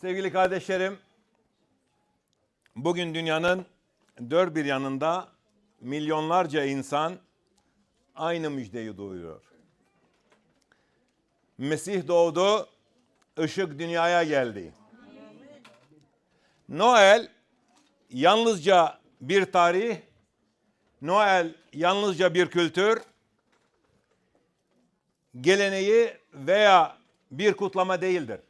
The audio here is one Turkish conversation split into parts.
Sevgili kardeşlerim, bugün dünyanın dört bir yanında milyonlarca insan aynı müjdeyi duyuyor. Mesih doğdu, ışık dünyaya geldi. Noel yalnızca bir tarih, Noel yalnızca bir kültür, geleneği veya bir kutlama değildir.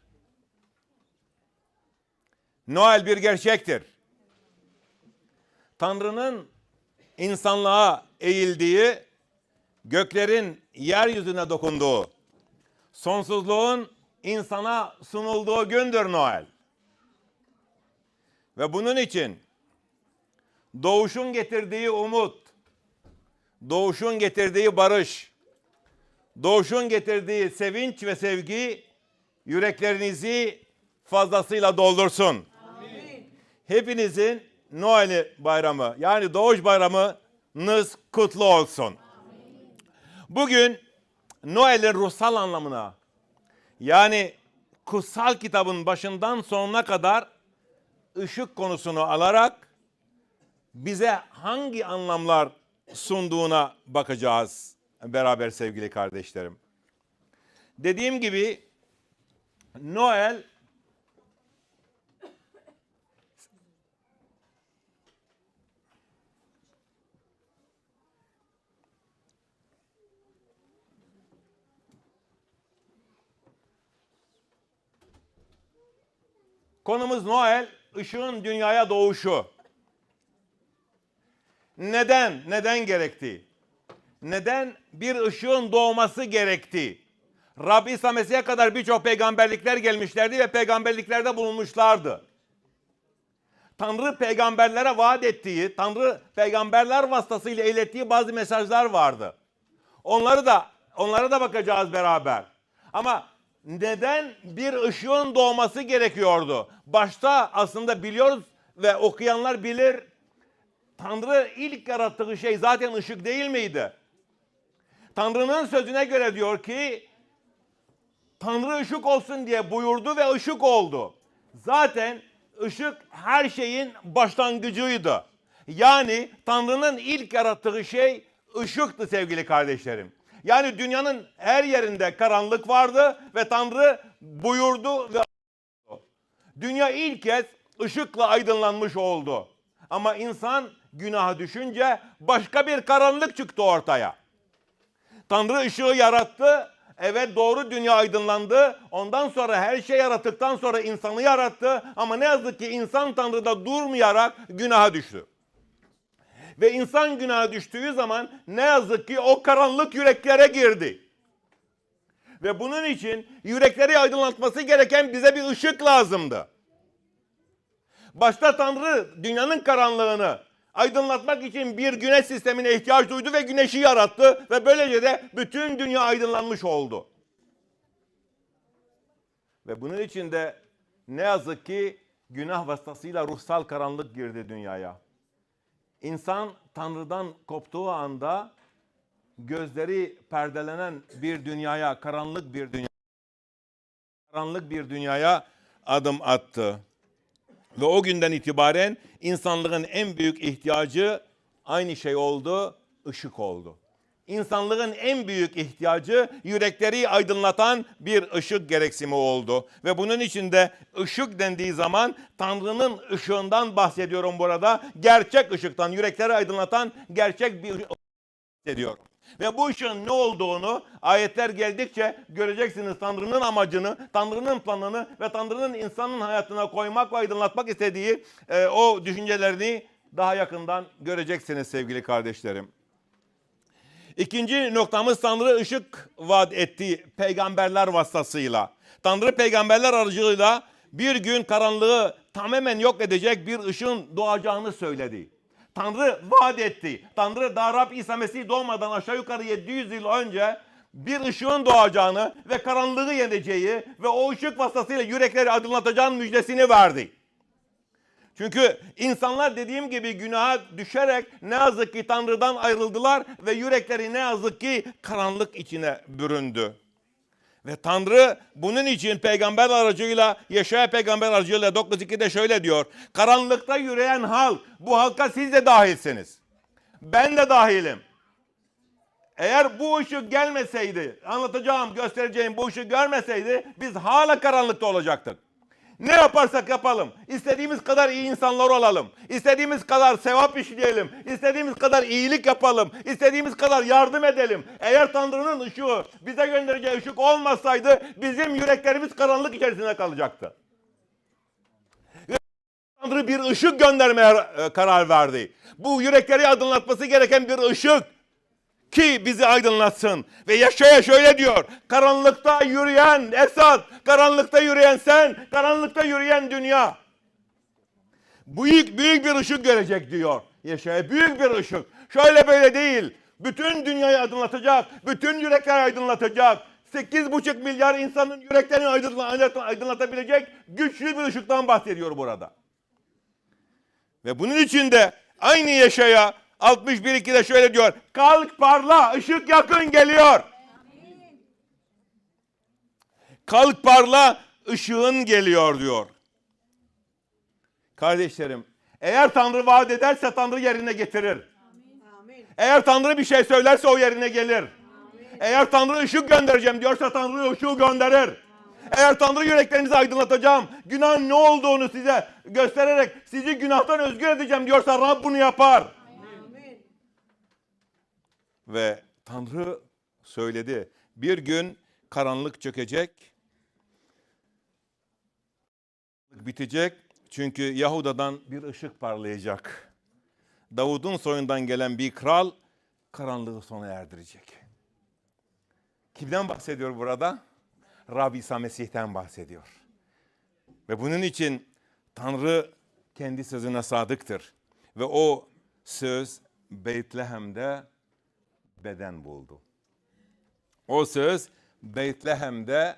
Noel bir gerçektir. Tanrı'nın insanlığa eğildiği, göklerin yeryüzüne dokunduğu, sonsuzluğun insana sunulduğu gündür Noel. Ve bunun için doğuşun getirdiği umut, doğuşun getirdiği barış, doğuşun getirdiği sevinç ve sevgi yüreklerinizi fazlasıyla doldursun. Hepinizin Noel bayramı yani doğuş bayramınız kutlu olsun. Bugün Noel'in ruhsal anlamına yani kutsal kitabın başından sonuna kadar ışık konusunu alarak bize hangi anlamlar sunduğuna bakacağız beraber sevgili kardeşlerim. Dediğim gibi Noel Konumuz Noel, ışığın dünyaya doğuşu. Neden? Neden gerekti? Neden bir ışığın doğması gerekti? Rabbi İsa Mesih'e kadar birçok peygamberlikler gelmişlerdi ve peygamberliklerde bulunmuşlardı. Tanrı peygamberlere vaat ettiği, Tanrı peygamberler vasıtasıyla ilettiği bazı mesajlar vardı. Onları da onlara da bakacağız beraber. Ama neden bir ışığın doğması gerekiyordu? Başta aslında biliyoruz ve okuyanlar bilir. Tanrı ilk yarattığı şey zaten ışık değil miydi? Tanrı'nın sözüne göre diyor ki Tanrı ışık olsun diye buyurdu ve ışık oldu. Zaten ışık her şeyin başlangıcıydı. Yani Tanrı'nın ilk yarattığı şey ışıktı sevgili kardeşlerim. Yani dünyanın her yerinde karanlık vardı ve Tanrı buyurdu ve dünya ilk kez ışıkla aydınlanmış oldu. Ama insan günaha düşünce başka bir karanlık çıktı ortaya. Tanrı ışığı yarattı. Evet doğru dünya aydınlandı. Ondan sonra her şey yarattıktan sonra insanı yarattı. Ama ne yazık ki insan Tanrı'da durmayarak günaha düştü. Ve insan günaha düştüğü zaman ne yazık ki o karanlık yüreklere girdi. Ve bunun için yürekleri aydınlatması gereken bize bir ışık lazımdı. Başta Tanrı dünyanın karanlığını aydınlatmak için bir güneş sistemine ihtiyaç duydu ve güneşi yarattı ve böylece de bütün dünya aydınlanmış oldu. Ve bunun için de ne yazık ki günah vasıtasıyla ruhsal karanlık girdi dünyaya. İnsan Tanrı'dan koptuğu anda gözleri perdelenen bir dünyaya, karanlık bir dünya, karanlık bir dünyaya adım attı. Ve o günden itibaren insanlığın en büyük ihtiyacı aynı şey oldu, ışık oldu. İnsanlığın en büyük ihtiyacı yürekleri aydınlatan bir ışık gereksimi oldu. Ve bunun için de ışık dendiği zaman Tanrı'nın ışığından bahsediyorum burada. Gerçek ışıktan, yürekleri aydınlatan gerçek bir bahsediyorum. Ve bu ışığın ne olduğunu ayetler geldikçe göreceksiniz Tanrı'nın amacını, Tanrı'nın planını ve Tanrı'nın insanın hayatına koymak ve aydınlatmak istediği e, o düşüncelerini daha yakından göreceksiniz sevgili kardeşlerim. İkinci noktamız Tanrı ışık vaat etti peygamberler vasıtasıyla. Tanrı peygamberler aracılığıyla bir gün karanlığı tamamen yok edecek bir ışığın doğacağını söyledi. Tanrı vaat etti. Tanrı daha Rab İsa Mesih doğmadan aşağı yukarı 700 yıl önce bir ışığın doğacağını ve karanlığı yeneceği ve o ışık vasıtasıyla yürekleri aydınlatacağın müjdesini verdi. Çünkü insanlar dediğim gibi günaha düşerek ne yazık ki Tanrı'dan ayrıldılar ve yürekleri ne yazık ki karanlık içine büründü. Ve Tanrı bunun için peygamber aracıyla, Yaşaya peygamber aracıyla 9.2'de şöyle diyor. Karanlıkta yürüyen halk, bu halka siz de dahilsiniz. Ben de dahilim. Eğer bu ışık gelmeseydi, anlatacağım, göstereceğim bu ışık görmeseydi biz hala karanlıkta olacaktık. Ne yaparsak yapalım, istediğimiz kadar iyi insanlar olalım, istediğimiz kadar sevap işleyelim, istediğimiz kadar iyilik yapalım, istediğimiz kadar yardım edelim. Eğer Tanrı'nın ışığı, bize göndereceği ışık olmasaydı bizim yüreklerimiz karanlık içerisinde kalacaktı. Tanrı bir ışık göndermeye e, karar verdi. Bu yürekleri aydınlatması gereken bir ışık ki bizi aydınlatsın. Ve Yaşaya şöyle diyor. Karanlıkta yürüyen Esad, karanlıkta yürüyen sen, karanlıkta yürüyen dünya. Büyük büyük bir ışık görecek diyor. Yaşaya büyük bir ışık. Şöyle böyle değil. Bütün dünyayı aydınlatacak, bütün yürekleri aydınlatacak. 8,5 milyar insanın yüreklerini aydınla- aydınlatabilecek güçlü bir ışıktan bahsediyor burada. Ve bunun için de aynı Yaşaya 61.2'de şöyle diyor. Kalk parla ışık yakın geliyor. Kalk parla ışığın geliyor diyor. Kardeşlerim eğer Tanrı vaat ederse Tanrı yerine getirir. Eğer Tanrı bir şey söylerse o yerine gelir. Eğer Tanrı ışık göndereceğim diyorsa Tanrı ışığı gönderir. Eğer Tanrı yüreklerinizi aydınlatacağım, günahın ne olduğunu size göstererek sizi günahtan özgür edeceğim diyorsa Rab bunu yapar. Ve Tanrı söyledi. Bir gün karanlık çökecek. Bitecek. Çünkü Yahuda'dan bir ışık parlayacak. Davud'un soyundan gelen bir kral karanlığı sona erdirecek. Kimden bahsediyor burada? Rabbi İsa Mesih'ten bahsediyor. Ve bunun için Tanrı kendi sözüne sadıktır. Ve o söz Beytlehem'de beden buldu. O söz Beytlehem'de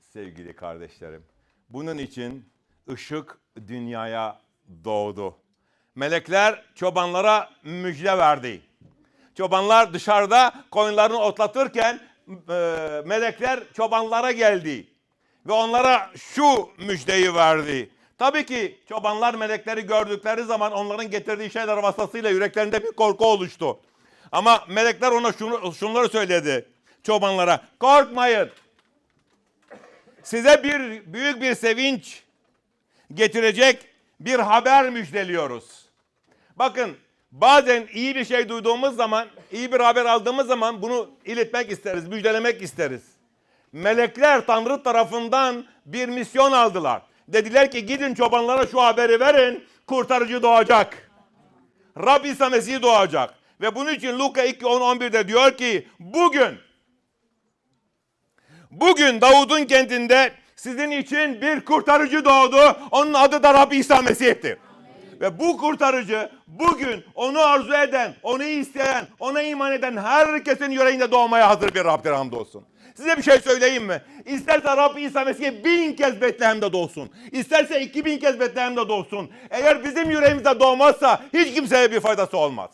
sevgili kardeşlerim. Bunun için ışık dünyaya doğdu. Melekler çobanlara müjde verdi. Çobanlar dışarıda koyunlarını otlatırken e, melekler çobanlara geldi. Ve onlara şu müjdeyi verdi. Tabii ki çobanlar melekleri gördükleri zaman onların getirdiği şeyler vasıtasıyla yüreklerinde bir korku oluştu. Ama melekler ona şunu, şunları söyledi çobanlara. Korkmayın. Size bir büyük bir sevinç getirecek bir haber müjdeliyoruz. Bakın bazen iyi bir şey duyduğumuz zaman, iyi bir haber aldığımız zaman bunu iletmek isteriz, müjdelemek isteriz. Melekler Tanrı tarafından bir misyon aldılar. Dediler ki gidin çobanlara şu haberi verin, kurtarıcı doğacak. Rab İsa Mesih doğacak. Ve bunun için Luka 2 10 11'de diyor ki bugün Bugün Davud'un kentinde sizin için bir kurtarıcı doğdu. Onun adı da Rabbi İsa Mesih'tir. Ve bu kurtarıcı bugün onu arzu eden, onu isteyen, ona iman eden herkesin yüreğinde doğmaya hazır bir Rab'dir hamdolsun. Size bir şey söyleyeyim mi? İsterse Rabbi İsa Mesih bin kez Betlehem'de doğsun. İsterse iki bin kez Betlehem'de doğsun. Eğer bizim yüreğimizde doğmazsa hiç kimseye bir faydası olmaz.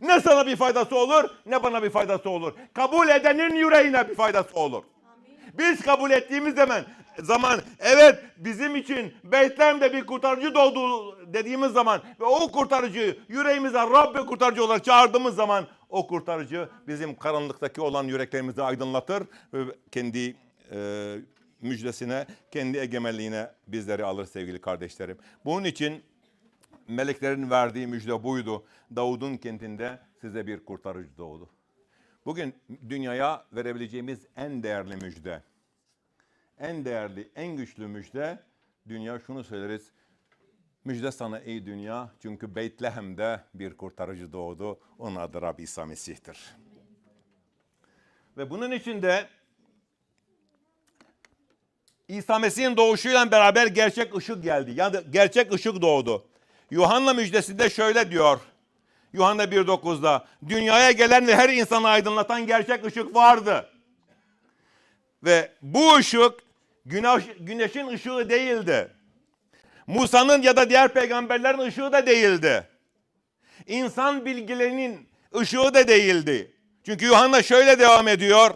Ne sana bir faydası olur ne bana bir faydası olur. Kabul edenin yüreğine bir faydası olur. Biz kabul ettiğimiz zaman zaman evet bizim için Beytlehem'de bir kurtarıcı doğdu dediğimiz zaman ve o kurtarıcıyı yüreğimize Rabbi kurtarıcı olarak çağırdığımız zaman o kurtarıcı bizim karanlıktaki olan yüreklerimizi aydınlatır ve kendi e, müjdesine, kendi egemenliğine bizleri alır sevgili kardeşlerim. Bunun için meleklerin verdiği müjde buydu. Davud'un kentinde size bir kurtarıcı doğdu. Bugün dünyaya verebileceğimiz en değerli müjde, en değerli, en güçlü müjde, dünya şunu söyleriz. Müjde sana ey dünya çünkü Beytlehem'de bir kurtarıcı doğdu. Onun adı Rabbi İsa Mesih'tir. Ve bunun için de İsa Mesih'in doğuşuyla beraber gerçek ışık geldi. Yani gerçek ışık doğdu. Yuhanna müjdesinde şöyle diyor. Yuhanna 1.9'da dünyaya gelen ve her insanı aydınlatan gerçek ışık vardı. Ve bu ışık güneş, güneşin ışığı değildi. Musa'nın ya da diğer peygamberlerin ışığı da değildi. İnsan bilgilerinin ışığı da değildi. Çünkü Yuhanna şöyle devam ediyor.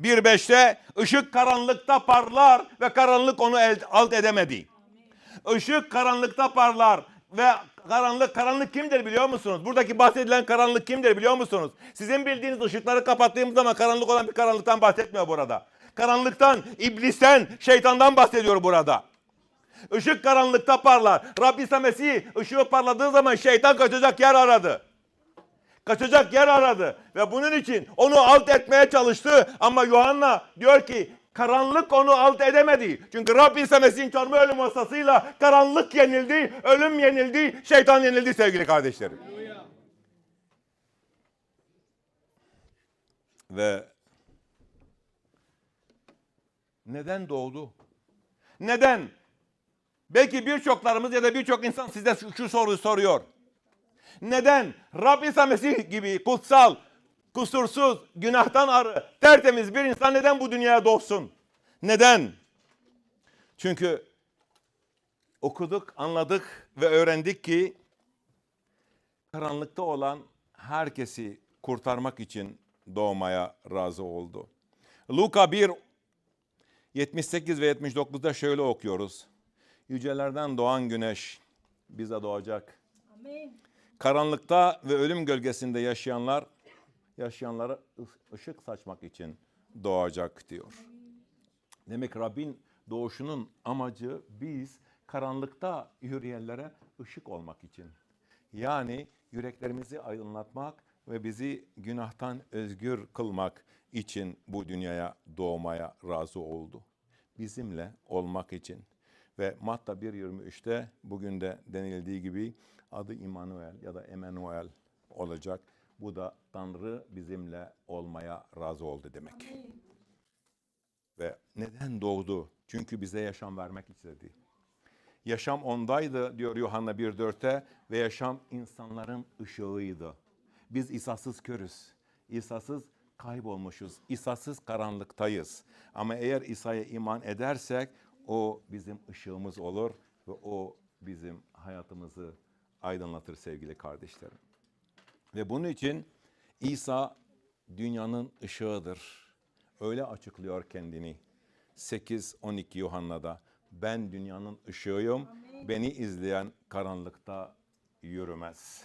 1.5'te ışık karanlıkta parlar ve karanlık onu alt edemedi. Işık karanlıkta parlar ve karanlık karanlık kimdir biliyor musunuz? Buradaki bahsedilen karanlık kimdir biliyor musunuz? Sizin bildiğiniz ışıkları kapattığımız zaman karanlık olan bir karanlıktan bahsetmiyor burada. Karanlıktan, iblisten, şeytandan bahsediyor burada. Işık karanlıkta parlar. Rabbi İsa Mesih ışığı parladığı zaman şeytan kaçacak yer aradı. Kaçacak yer aradı ve bunun için onu alt etmeye çalıştı ama Yuhanna diyor ki karanlık onu alt edemedi. Çünkü Rabbi İsa Mesih'in çarmıha ölüm vasıtasıyla karanlık yenildi, ölüm yenildi, şeytan yenildi sevgili kardeşlerim. Ve neden doğdu? Neden? Belki birçoklarımız ya da birçok insan size şu, şu soruyu soruyor. Neden Rabbi İsa Mesih gibi kutsal, kusursuz, günahtan arı, tertemiz bir insan neden bu dünyaya doğsun? Neden? Çünkü okuduk, anladık ve öğrendik ki karanlıkta olan herkesi kurtarmak için doğmaya razı oldu. Luka 1 78 ve 79'da şöyle okuyoruz. Yücelerden doğan güneş bize doğacak. Amen. Karanlıkta ve ölüm gölgesinde yaşayanlar yaşayanlara ışık saçmak için doğacak diyor. Demek Rabbin doğuşunun amacı biz karanlıkta yürüyenlere ışık olmak için. Yani yüreklerimizi aydınlatmak ve bizi günahtan özgür kılmak için bu dünyaya doğmaya razı oldu. Bizimle olmak için. Ve Matta 1.23'te bugün de denildiği gibi adı İmanuel ya da Emanuel olacak. Bu da Tanrı bizimle olmaya razı oldu demek. Ve neden doğdu? Çünkü bize yaşam vermek istedi. Yaşam ondaydı diyor Yuhanna 1.4'te ve yaşam insanların ışığıydı. Biz İsa'sız körüz. İsa'sız kaybolmuşuz. İsa'sız karanlıktayız. Ama eğer İsa'ya iman edersek o bizim ışığımız olur ve o bizim hayatımızı aydınlatır sevgili kardeşlerim. Ve bunun için İsa dünyanın ışığıdır. Öyle açıklıyor kendini. 8-12 Yuhanna'da. Ben dünyanın ışığıyım. Beni izleyen karanlıkta yürümez.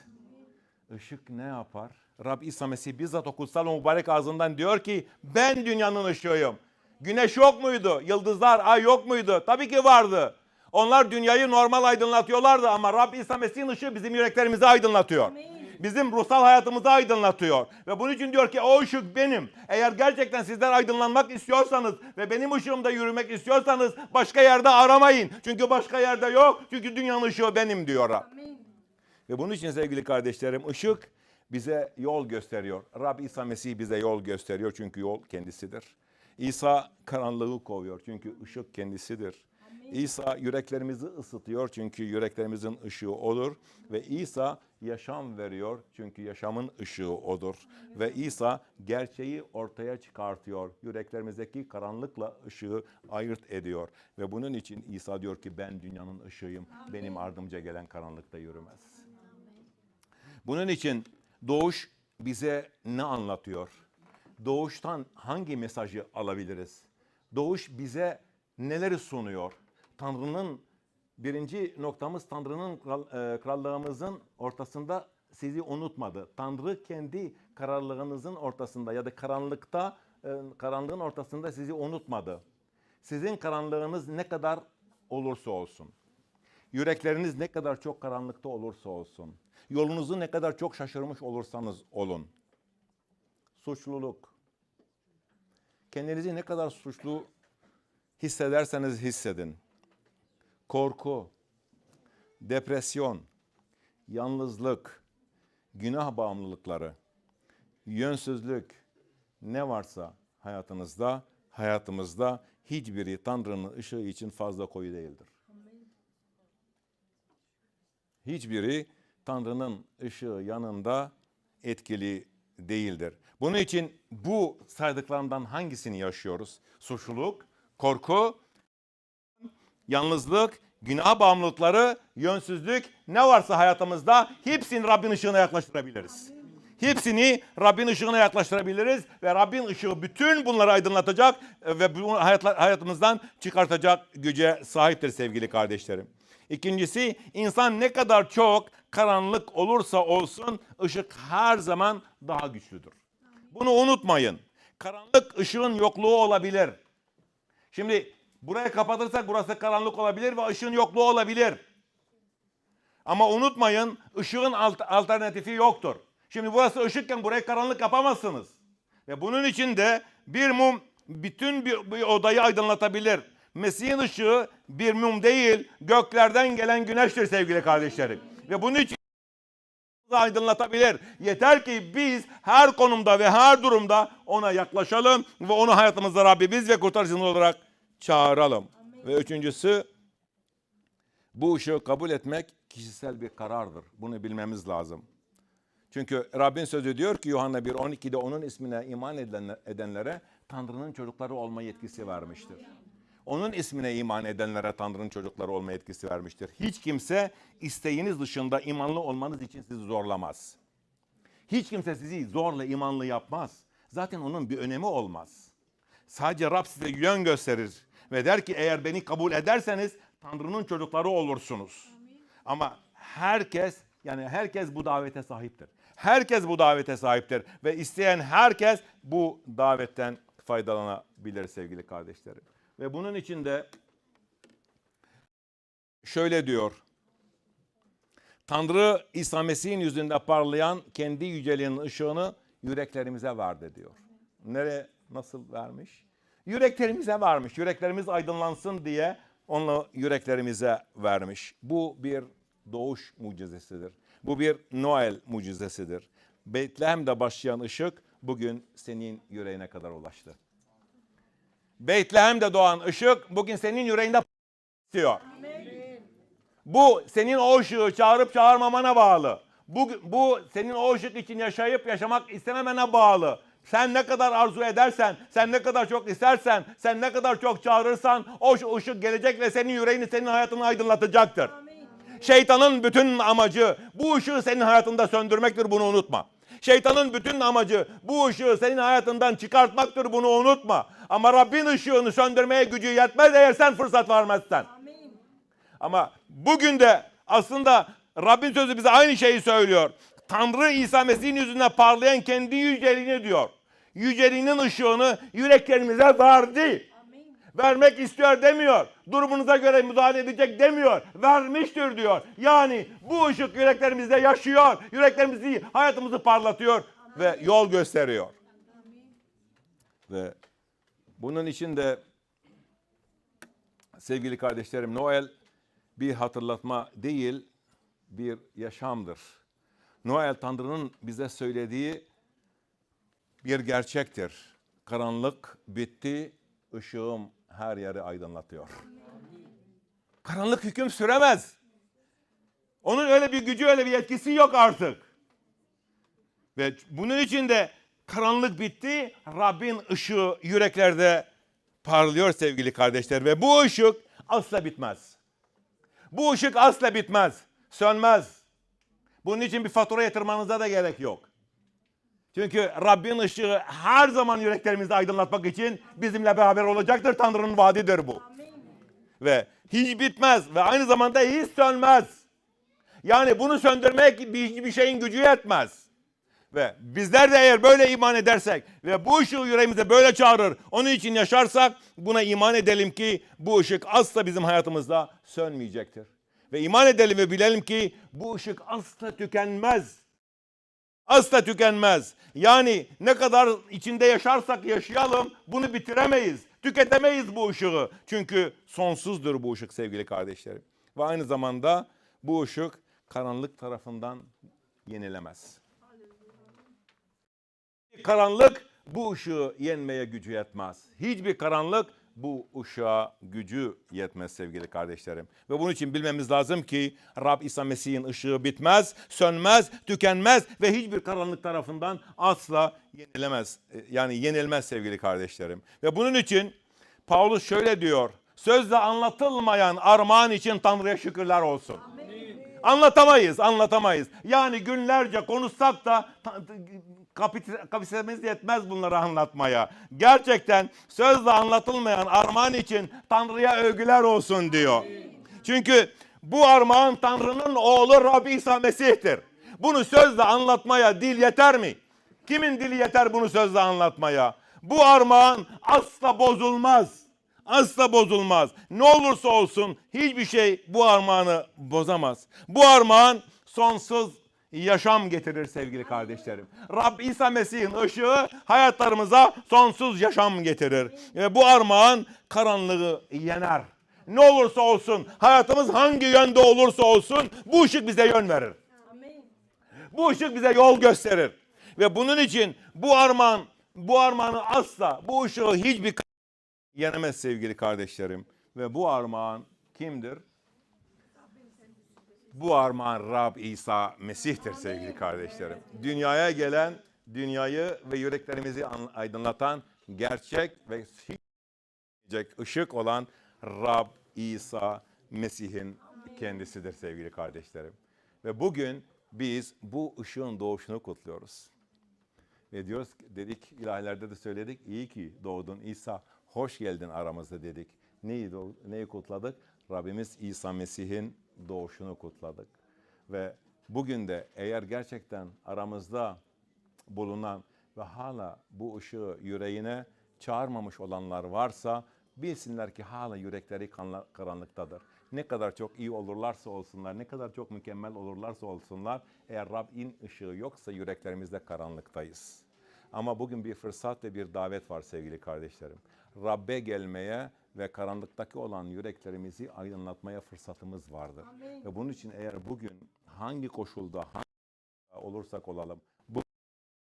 Işık ne yapar? Rab İsa Mesih bizzat o kutsal mübarek ağzından diyor ki ben dünyanın ışığıyım. Güneş yok muydu? Yıldızlar, ay yok muydu? Tabii ki vardı. Onlar dünyayı normal aydınlatıyorlardı ama Rab İsa Mesih'in ışığı bizim yüreklerimizi aydınlatıyor. Bizim ruhsal hayatımızı aydınlatıyor. Ve bunun için diyor ki o ışık benim. Eğer gerçekten sizler aydınlanmak istiyorsanız ve benim ışığımda yürümek istiyorsanız başka yerde aramayın. Çünkü başka yerde yok. Çünkü dünyanın ışığı benim diyor Rab. Ve bunun için sevgili kardeşlerim ışık bize yol gösteriyor. Rab İsa Mesih bize yol gösteriyor çünkü yol kendisidir. İsa karanlığı kovuyor çünkü ışık kendisidir. İsa yüreklerimizi ısıtıyor çünkü yüreklerimizin ışığı odur. Ve İsa yaşam veriyor çünkü yaşamın ışığı odur. Ve İsa gerçeği ortaya çıkartıyor. Yüreklerimizdeki karanlıkla ışığı ayırt ediyor. Ve bunun için İsa diyor ki ben dünyanın ışığıyım. Benim ardımca gelen karanlıkta yürümez. Bunun için doğuş bize ne anlatıyor? Doğuştan hangi mesajı alabiliriz? Doğuş bize neleri sunuyor? Tanrı'nın birinci noktamız Tanrı'nın e, krallığımızın ortasında sizi unutmadı. Tanrı kendi kararlılığınızın ortasında ya da karanlıkta e, karanlığın ortasında sizi unutmadı. Sizin karanlığınız ne kadar olursa olsun. Yürekleriniz ne kadar çok karanlıkta olursa olsun. Yolunuzu ne kadar çok şaşırmış olursanız olun. Suçluluk. Kendinizi ne kadar suçlu hissederseniz hissedin. Korku, depresyon, yalnızlık, günah bağımlılıkları, yönsüzlük ne varsa hayatınızda, hayatımızda hiçbiri Tanrı'nın ışığı için fazla koyu değildir. Hiçbiri Tanrı'nın ışığı yanında etkili değildir. Bunun için bu saydıklarımdan hangisini yaşıyoruz? Suçluluk, korku, yalnızlık, günah bağımlılıkları, yönsüzlük ne varsa hayatımızda hepsini Rabbin ışığına yaklaştırabiliriz. Hepsini Rabbin ışığına yaklaştırabiliriz ve Rabbin ışığı bütün bunları aydınlatacak ve bunu hayatımızdan çıkartacak güce sahiptir sevgili kardeşlerim. İkincisi insan ne kadar çok karanlık olursa olsun ışık her zaman daha güçlüdür. Bunu unutmayın. Karanlık ışığın yokluğu olabilir. Şimdi burayı kapatırsak burası karanlık olabilir ve ışığın yokluğu olabilir. Ama unutmayın ışığın alt- alternatifi yoktur. Şimdi burası ışıkken burayı karanlık yapamazsınız. Ve bunun için de bir mum bütün bir, bir odayı aydınlatabilir. Mesih'in ışığı bir mum değil göklerden gelen güneştir sevgili kardeşlerim. Ve bunun için aydınlatabilir. Yeter ki biz her konumda ve her durumda ona yaklaşalım ve onu hayatımızda Rabbimiz ve kurtarıcımız olarak çağıralım. Ve üçüncüsü bu ışığı kabul etmek kişisel bir karardır. Bunu bilmemiz lazım. Çünkü Rabbin sözü diyor ki Yuhanna 1.12'de onun ismine iman edenlere Tanrı'nın çocukları olma yetkisi vermiştir. Onun ismine iman edenlere Tanrı'nın çocukları olma yetkisi vermiştir. Hiç kimse isteğiniz dışında imanlı olmanız için sizi zorlamaz. Hiç kimse sizi zorla imanlı yapmaz. Zaten onun bir önemi olmaz. Sadece Rab size yön gösterir ve der ki eğer beni kabul ederseniz Tanrı'nın çocukları olursunuz. Ama herkes yani herkes bu davete sahiptir. Herkes bu davete sahiptir ve isteyen herkes bu davetten faydalanabilir sevgili kardeşlerim. Ve bunun için de şöyle diyor. Tanrı İsa Mesih'in yüzünde parlayan kendi yüceliğinin ışığını yüreklerimize verdi diyor. Nereye nasıl vermiş? Yüreklerimize vermiş. Yüreklerimiz aydınlansın diye onu yüreklerimize vermiş. Bu bir doğuş mucizesidir. Bu bir Noel mucizesidir. Betlehem'de başlayan ışık bugün senin yüreğine kadar ulaştı. Betlehem'de doğan ışık bugün senin yüreğinde diyor. Bu senin o ışığı çağırıp çağırmamana bağlı. Bu, bu senin o ışık için yaşayıp yaşamak istememene bağlı. Sen ne kadar arzu edersen, sen ne kadar çok istersen, sen ne kadar çok çağırırsan o ışık gelecek ve senin yüreğini, senin hayatını aydınlatacaktır. Şeytanın bütün amacı bu ışığı senin hayatında söndürmektir bunu unutma. Şeytanın bütün amacı bu ışığı senin hayatından çıkartmaktır bunu unutma. Ama Rabbin ışığını söndürmeye gücü yetmez eğer sen fırsat vermezsen. Ama bugün de aslında Rabbin sözü bize aynı şeyi söylüyor. Tanrı İsa Mesih'in yüzüne parlayan kendi yüceliğini diyor. Yüceliğinin ışığını yüreklerimize verdi. Vermek istiyor demiyor. Durumunuza göre müdahale edecek demiyor. Vermiştir diyor. Yani bu ışık yüreklerimizde yaşıyor. Yüreklerimizi, hayatımızı parlatıyor ve yol gösteriyor. Ve bunun için de sevgili kardeşlerim Noel bir hatırlatma değil, bir yaşamdır. Noel Tanrı'nın bize söylediği bir gerçektir. Karanlık bitti, ışığım her yeri aydınlatıyor. Karanlık hüküm süremez. Onun öyle bir gücü, öyle bir yetkisi yok artık. Ve bunun için de karanlık bitti, Rabbin ışığı yüreklerde parlıyor sevgili kardeşler. Ve bu ışık asla bitmez. Bu ışık asla bitmez, sönmez. Bunun için bir fatura yatırmanıza da gerek yok. Çünkü Rabbin ışığı her zaman yüreklerimizi aydınlatmak için bizimle beraber olacaktır. Tanrı'nın vaadidir bu. Ve hiç bitmez ve aynı zamanda hiç sönmez. Yani bunu söndürmek hiçbir şeyin gücü yetmez. Ve bizler de eğer böyle iman edersek ve bu ışığı yüreğimize böyle çağırır, onun için yaşarsak buna iman edelim ki bu ışık asla bizim hayatımızda sönmeyecektir. Ve iman edelim ve bilelim ki bu ışık asla tükenmez. Asla tükenmez. Yani ne kadar içinde yaşarsak yaşayalım bunu bitiremeyiz. Tüketemeyiz bu ışığı. Çünkü sonsuzdur bu ışık sevgili kardeşlerim. Ve aynı zamanda bu ışık karanlık tarafından yenilemez. Karanlık bu ışığı yenmeye gücü yetmez. Hiçbir karanlık bu ışığa gücü yetmez sevgili kardeşlerim. Ve bunun için bilmemiz lazım ki Rab İsa Mesih'in ışığı bitmez, sönmez, tükenmez ve hiçbir karanlık tarafından asla yenilemez. E, Yani yenilmez sevgili kardeşlerim. Ve bunun için Paulus şöyle diyor. Sözle anlatılmayan armağan için Tanrı'ya şükürler olsun. Anlatamayız, anlatamayız. Yani günlerce konuşsak da kapasitemiz yetmez bunları anlatmaya. Gerçekten sözle anlatılmayan armağan için Tanrı'ya övgüler olsun diyor. Çünkü bu armağan Tanrı'nın oğlu Rabbi İsa Mesih'tir. Bunu sözle anlatmaya dil yeter mi? Kimin dili yeter bunu sözle anlatmaya? Bu armağan asla bozulmaz. Asla bozulmaz. Ne olursa olsun hiçbir şey bu armağanı bozamaz. Bu armağan sonsuz yaşam getirir sevgili kardeşlerim. Rab İsa Mesih'in ışığı hayatlarımıza sonsuz yaşam getirir. Ve bu armağan karanlığı yener. Ne olursa olsun hayatımız hangi yönde olursa olsun bu ışık bize yön verir. Bu ışık bize yol gösterir. Ve bunun için bu armağan, bu armağanı asla, bu ışığı hiçbir yenemez sevgili kardeşlerim. Ve bu armağan kimdir? Bu armağan Rab İsa Mesih'tir sevgili kardeşlerim. Dünyaya gelen, dünyayı ve yüreklerimizi an- aydınlatan gerçek ve ışık olan Rab İsa Mesih'in kendisidir sevgili kardeşlerim. Ve bugün biz bu ışığın doğuşunu kutluyoruz. Ve diyoruz dedik ilahlerde de söyledik iyi ki doğdun İsa hoş geldin aramızda dedik. Neyi, neyi kutladık? Rabbimiz İsa Mesih'in doğuşunu kutladık. Ve bugün de eğer gerçekten aramızda bulunan ve hala bu ışığı yüreğine çağırmamış olanlar varsa bilsinler ki hala yürekleri karanlıktadır. Ne kadar çok iyi olurlarsa olsunlar, ne kadar çok mükemmel olurlarsa olsunlar eğer Rabbin ışığı yoksa yüreklerimizde karanlıktayız. Ama bugün bir fırsat ve bir davet var sevgili kardeşlerim. Rabbe gelmeye ve karanlıktaki olan yüreklerimizi aydınlatmaya fırsatımız vardır. Ve bunun için eğer bugün hangi koşulda, hangi olursak olalım, bu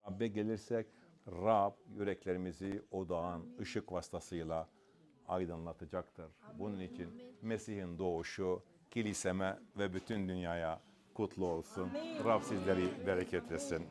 Rabbe gelirsek Rab yüreklerimizi odağın ışık vasıtasıyla aydınlatacaktır. Bunun için Mesih'in doğuşu kiliseme ve bütün dünyaya kutlu olsun. Rab sizleri bereketlesin.